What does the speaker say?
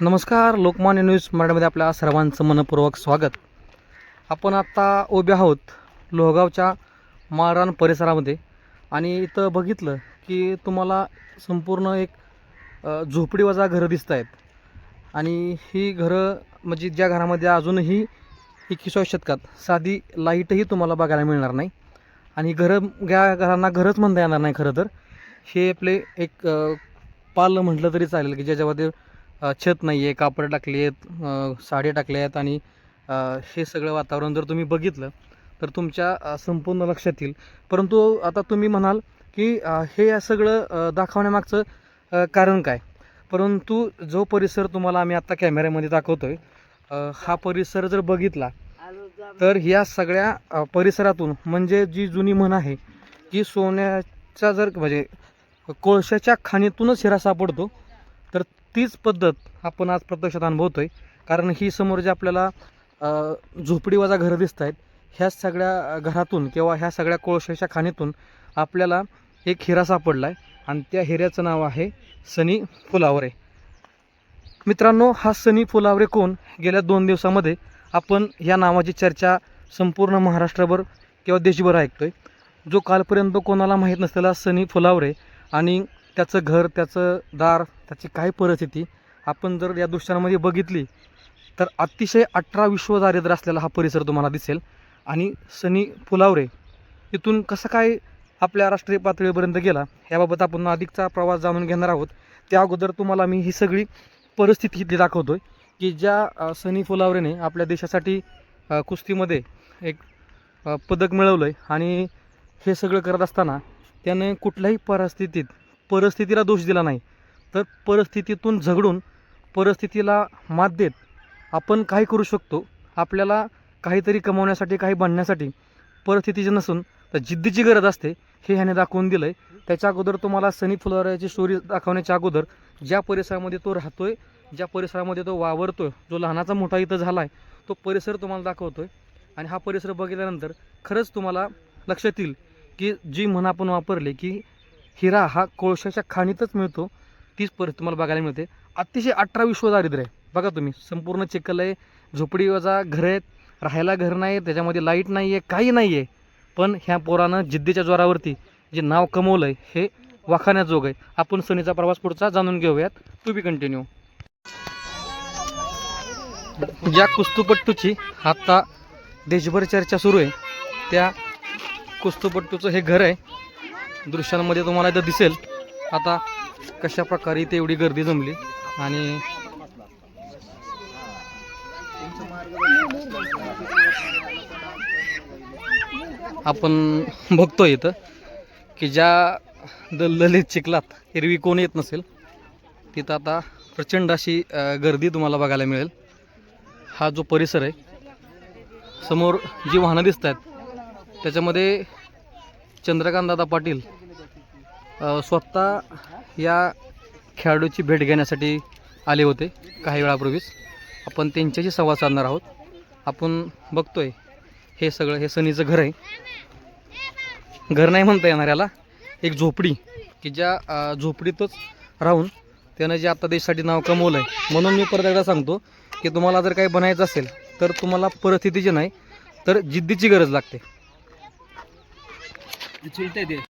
नमस्कार लोकमान्य न्यूज मराठीमध्ये आपल्या सर्वांचं मनपूर्वक स्वागत. आपण आत्ता उभे आहोत लोहगावच्या माळरान परिसरामध्ये आणि इथं बघितलं की तुम्हाला संपूर्ण एक झोपडीवजा घरं दिसत आहेत. आणि ही घरं म्हणजे ज्या घरामध्ये अजूनही एकविसाव्या शतकात साधी लाईटही तुम्हाला बघायला मिळणार नाही. आणि घरं या घरांना घरच म्हणता येणार नाही खरं तर. हे आपले एक पालं पाल म्हटलं तरी चालेल की ज्याच्यामध्ये छत नाही आहे कापड टाकले आहेत साडे साडी टाकल्या आहेत आणि हे सगळं वातावरण जर तुम्ही बघितलं तर तुमच्या संपूर्ण लक्षात येईल. परंतु आता तुम्ही म्हणाल की हे या सगळं दाखवण्यामागचं कारण काय? परंतु जो परिसर तुम्हाला आम्ही आत्ता कॅमेऱ्यामध्ये दाखवतोय आहे हा परिसर जर बघितला तर ह्या सगळ्या परिसरातून म्हणजे जी जुनी म्हण आहे की सोन्याचा जर म्हणजे कोळशाच्या खाणीतूनच हिरा सापडतो तर तीच पद्धत आपण आज प्रत्यक्षात अनुभवतो आहे कारण ही समोर जे आपल्याला झोपडीवाजा घरं दिसत आहेत ह्या सगळ्या घरातून किंवा ह्या सगळ्या कोळशाच्या खाणीतून आपल्याला एक हिरा सापडला आहे आणि त्या हिऱ्याचं नाव आहे सनी फुलावरे. मित्रांनो हा सनी फुलावरे कोण? गेल्या दोन दिवसामध्ये आपण या नावाची चर्चा संपूर्ण महाराष्ट्रभर किंवा देशभर ऐकतो आहे जो कालपर्यंत कोणाला माहीत नसलेला सनी फुलावरे आणि त्याचं घर त्याचं दार त्याची काय परिस्थिती आपण जर या दृश्यांमध्ये बघितली तर अतिशय अठरा विश्व दारिद्र्य असलेला हा परिसर तुम्हाला दिसेल. आणि सनी फुलावरे इथून कसं काय आपल्या राष्ट्रीय पातळीपर्यंत गेला याबाबत आपण अधिकचा प्रवास जाणून घेणार आहोत. त्या अगोदर तुम्हाला मी ही सगळी परिस्थिती इथली दाखवतोय की ज्या सनी फुलावरेने आपल्या देशासाठी कुस्तीमध्ये एक पदक मिळवलं आहे आणि हे सगळं करत असताना त्याने कुठल्याही परिस्थितीत परिस्थितीला दोष दिला नाही. तर परिस्थितीतून झगडून परिस्थितीला मात देत आपण काही करू शकतो. आपल्याला काहीतरी कमवण्यासाठी काही बनण्यासाठी परिस्थितीची नसून तर जिद्दीची गरज असते हे ह्याने दाखवून दिलं आहे त्याच्या अगोदर तुम्हाला सनी फुलावऱ्याची स्टोरी दाखवण्याच्या अगोदर ज्या परिसरामध्ये तो राहतो आहे ज्या परिसरामध्ये तो वावरतो आहे जो लहानाचा मोठा इथं झाला आहे तो परिसर तुम्हाला दाखवतो आहे आणि हा परिसर बघितल्यानंतर खरंच तुम्हाला लक्षात येईल की जी म्हण आपण वापरले की हिरा हा कोळशाच्या खाणीतच मिळतो. तीच परिस्थिती तुम्हाला बघायला मिळते. अतिशय अठरा विश्व दारिद्र्य आहे. बघा तुम्ही संपूर्ण चिखल आहे झोपडीवजा घरं आहेत राहायला घर नाही आहे त्याच्यामध्ये लाइट नाही आहे काही नाही आहे पण ह्या पोरानं जिद्दीच्या जोरावरती जे नाव कमवलं आहे हे वाखाण्याजोग आहे. आपण सनीचा प्रवास पुढचा जाणून घेऊयात. टू बी कंटिन्यू ज्या कुस्तुपट्टूची आत्ता देशभर चर्चा सुरू आहे त्या कुस्तुपट्टूचं हे घर आहे दृश्यांमध्ये तुम्हाला इथं दिसेल. आता कशा प्रकारे इथे एवढी गर्दी जमली आणि आपण बघतोय इथं की ज्या दलदलीत चिखलात एरवी कोण येत नसेल तिथं आता प्रचंड अशी गर्दी तुम्हाला बघायला मिळेल. हा जो परिसर आहे समोर जी वाहनं दिसत आहेत त्याच्यामध्ये चंद्रकांतदादा पाटील स्वतः या खेळाडूची भेट घेण्यासाठी आले होते काही वेळापूर्वीच. आपण त्यांच्याशी संवाद साधणार आहोत. आपण बघतोय हे सगळं हे सनीचं घर आहे. घर नाही म्हणता येणार याला. एक झोपडी की ज्या झोपडीतच राहून त्यानं जे आता देशासाठी नाव कमवलं आहे म्हणून मी परत एकदा सांगतो की तुम्हाला जर काही बनायचं असेल तर तुम्हाला परिस्थितीची नाही तर जिद्दीची गरज लागते. चुलते ते